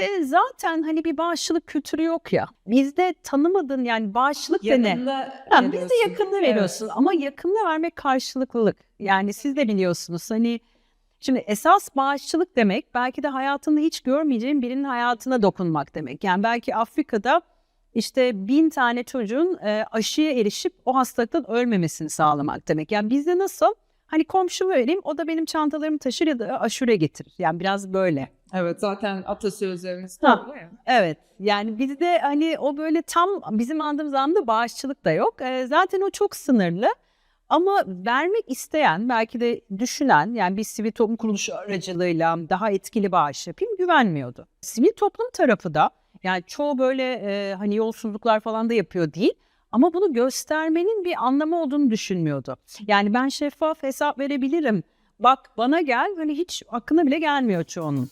Bizde zaten hani bir bağışçılık kültürü yok ya. Bizde tanımadın yani bağışçılık da ne? Yakında Ha, biz de veriyorsun. yakında Evet. ama yakında vermek karşılıklılık. Yani siz de biliyorsunuz hani şimdi esas bağışçılık demek belki de hayatında hiç görmeyeceğin birinin hayatına dokunmak demek. Yani belki Afrika'da işte bin tane çocuğun e, aşıya erişip o hastalıktan ölmemesini sağlamak demek. Yani bizde nasıl? Hani komşuma vereyim o da benim çantalarımı taşır ya da aşure getirir. Yani biraz böyle. Evet zaten atasözlerimiz Ha. ya. Evet yani bizde hani o böyle tam bizim andığımız anda bağışçılık da yok. Ee, zaten o çok sınırlı. Ama vermek isteyen, belki de düşünen, yani bir sivil toplum kuruluşu aracılığıyla daha etkili bağış yapayım güvenmiyordu. Sivil toplum tarafı da, yani çoğu böyle e, hani yolsuzluklar falan da yapıyor değil. Ama bunu göstermenin bir anlamı olduğunu düşünmüyordu. Yani ben şeffaf hesap verebilirim. Bak bana gel, hani hiç aklına bile gelmiyor çoğunun.